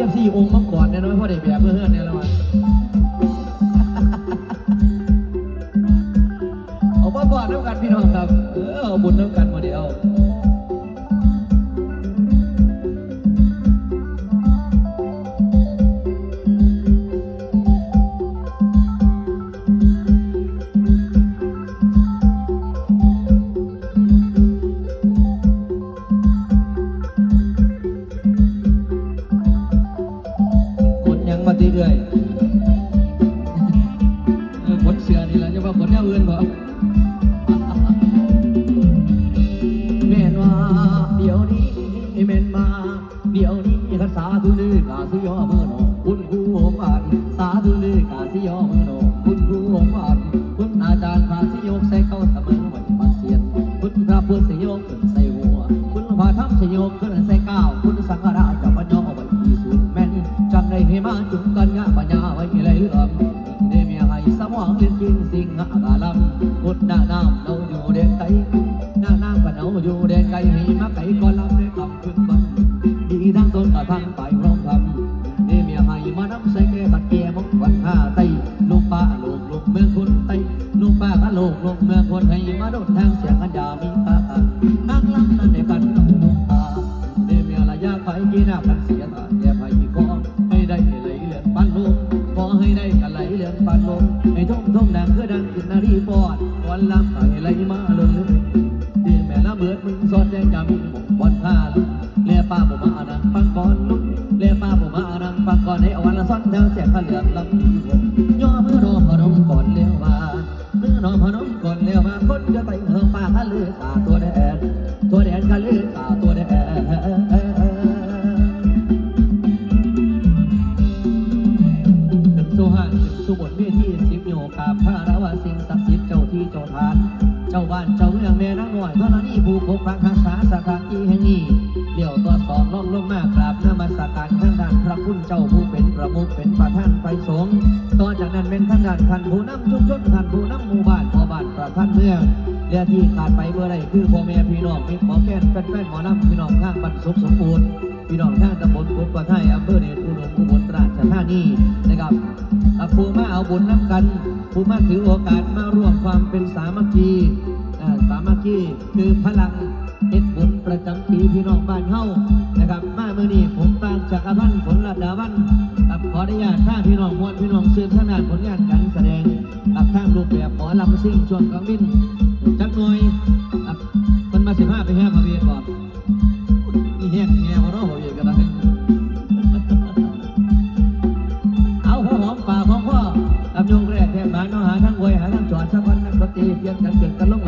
ซียมซีองค์มังกรเนี่ยน้อยพ่อเด้แบบเพื่อนเนี่ยแล้ววะเอาบ่บ่น้ำกันพี่น้องครับ เออเอาบุญน้ำกันมาเดียว เรื่อยเออผลเสือนี่แหละจะว่าผลแนวอื่นบ่แม่นว่าเดี๋ยวนี้แม่นมา เดี๋ยวนี้ข้าสาธุลือกาสิยอมือนอคุณครูหงอาจสาธุลือกาสิยอมือนอคุณครูหงอาจคุณอาจารย์พาสิโยกใส่เข้าเสมอไว้มาเสียน คุณพระพุทธโยกขึ้นใส่หัว คุณพระธรรมสยกขึ้นใจำได้ให้มาจุงกันงาปัญญาไว้ในเรื่องได้เมีไอ้สมองเรียนกินสิ่งอากาลำกดหน้าน้ำเราอยู่เด็กไก่หน้าน้ำก็เราอยู่เด็กไก่มีมาไก่ก็ลำเด้ค ได้กันไหลเรื่องปานลมให้ท่องท่องดังเพื่อดังขึ้นนารีปอดวันลำไปไหลมาเลยเดี๋ยวแม่ละเบิดมึงสอดแจ้งจำหมกวันท่าลุกเลียป้าผมมาอานังปังก่อนลุกเลียป้าผมมาอานังปังก่อนให้อวันละซ้อนแถวแจกข้าเหลืองลำดีวงย่อมือรอพอรมก่อนเลี้ยวมา สุหันถึงสุบทเวทีสิบโยกาพระราวาสิ่งศักดิ์สิทธิ์เจ้าที่เจ้าทาน เจ้าบ้านเจ้าเมืองแม่นางน้อยพระนี่ผู้ปกปักรักษาสถานที่แห่งนี้เดี่ยวตัวสองล่องลงมากราบนมัสการทางด้านพระคุณเจ้าผู้เป็นประมุขเป็นประธานไปสงฆ์ต่อจากนั้นเป็นทางด้านท่านผู้นำชุมชนท่านผู้นำหมู่บ้านพ่อบ้านประธานเมืองเรือที่ขาดไปเมื่อใดคือพ่อแม่พี่น้องมีขอแก่นเป็นแฟนหมอนำพี่น้องทางบรรสุขสมบูรณ์พี่น้องทางตำบลกุดกว่าไทยอำเภอำกันผู้มาถือโอกาสมาร่วมความเป็นสามัคคีสามัคคีคือพลังเอ็ดบุญประจำปีพี่น้องบ้านเฮานะครับ มาเมื่อนี้ผมปางจักรพันธ์ผลระดาวันกับขออนุญาตถ้าพี่น้องมวลพี่น้องซื้อขนาดผลงานการแสดงกับทางรูปแบบหมอลำซิ่งชวงกลางวินจักหน่อยครับมันมาสิบห้าไปแห้งมาเบียก่อน ยงกันเกิดกันลงไหลอ่อย่อมผู้ให้มันเลี้ยวมันทัวจังสิบห้าพี่พ่อน้อง